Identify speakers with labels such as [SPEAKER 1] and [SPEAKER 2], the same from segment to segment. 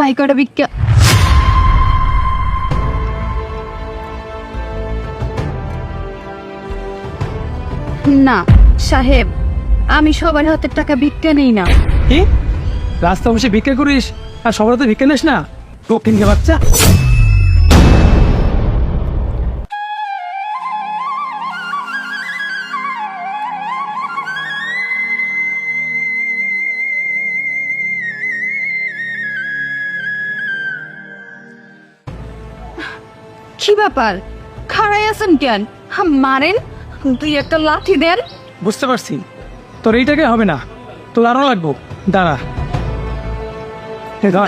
[SPEAKER 1] ভাই কটা ভিক্ষা না সাহেব আমি সবার হাতের টাকা ভিক্ষা নেই না।
[SPEAKER 2] কি? রাস্তা বসে ভিক্ষা করিস? আর সবার তো ভিক্ষা নিস না? দক্ষিণ কে বাচ্চা।
[SPEAKER 1] কি ব্যাপার? খাড়াই আছেন কেন? মারেন? তুই একটা লাঠি দেন।
[SPEAKER 2] বুঝতে পারছি। তোর এই টাকায় হবে না। তোর আরও লাগবো। দাঁড়া।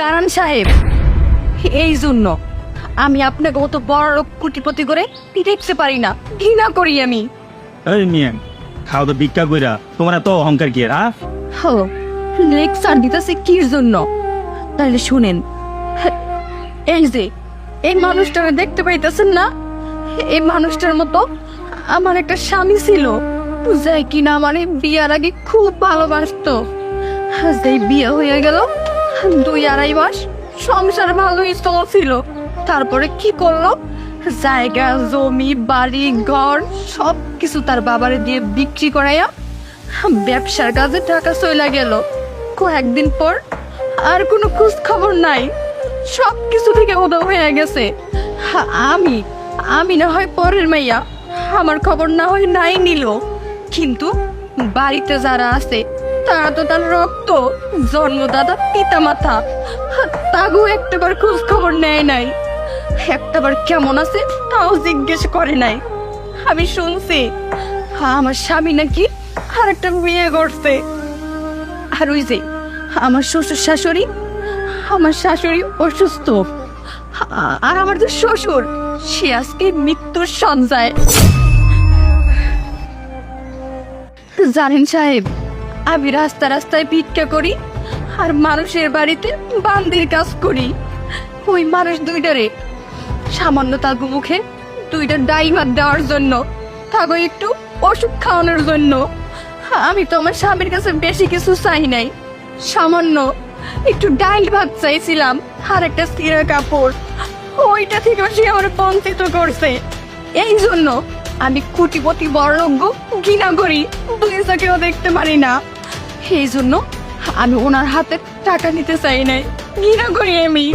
[SPEAKER 1] দাঁড়ান সাহেব। এই জন্য আমি আপনাকে অত বড় লোক কুটিপতি করে দেখতে পারি না। ঘৃণা করি আমি।
[SPEAKER 3] এই খাও তো ভিক্ষা কইরা। তোমার এত অহংকার কি হ্যাঁ
[SPEAKER 1] হ্যালো লেকচার দিতেছে কির জন্য? তাহলে শুনেন এই যে এই মানুষটাকে দেখতে পাইতেছেন না? এই মানুষটার মতো আমার একটা স্বামী ছিল। যাই কিনা আমার বিয়ার আগে খুব ভালোবাসতো। যেই বিয়ে হয়ে গেল, দুই আড়াই মাস সংসার ভালোই চলছিল। তারপরে কি করল? জায়গা, জমি, বাড়ি, ঘর সব কিছু তার বাবারে দিয়ে বিক্রি করাইয়া ব্যবসার কাজে টাকা চলে গেল। কয়েকদিন পর আর কোনো খোঁজ খবর নাই। সব কিছু থেকে উদয় হয়ে গেছে। আমি আমি না হয় পরের মাইয়া। আমার খবর না হয় নাই নিল। কিন্তু বাড়িতে যারা আছে, তারা তো তার রক্ত, জন্মদাতা পিতা মাতা তাগু একটাবার খোঁজ খবর নেয় নাই। একটাবার কেমন আছে তাও জিজ্ঞেস করে নাই। আমি শুনছি আমার স্বামী নাকি আর একটা বিয়ে করছে। আর ওই যে, আমার শ্বশুর শাশুড়ি আমার শাশুড়ি অসুস্থ। আর আমার যে শ্বশুর, সে আজকে মৃত্যুর সঞ্জয়। জানেন সাহেব, আমি রাস্তা রাস্তায় ভিক্ষা করি আর মানুষের বাড়িতে বান্দির কাজ করি। ওই মানুষ দুইটারে সামান্য তাগু মুখে দুইটা ডাইমার দেওয়ার জন্য, তাগো একটু ওষুধ খাওয়ানোর জন্য। আমি তো আমার স্বামীর কাছে বেশি কিছু চাই নাই। সামান্য একটু ডাইল ভাত চাইছিলাম, আর একটা সিরা কাপড়। ওইটা থেকে সে আমার বঞ্চিত করছে। এই জন্য আমি কুটিপতি বর্ণজ্ঞ ঘৃণা করি দুইজাকেও দেখতে পারি না। সেই জন্য আমি ওনার হাতে টাকা নিতে চাই নাই। ঘৃণা করি আমি।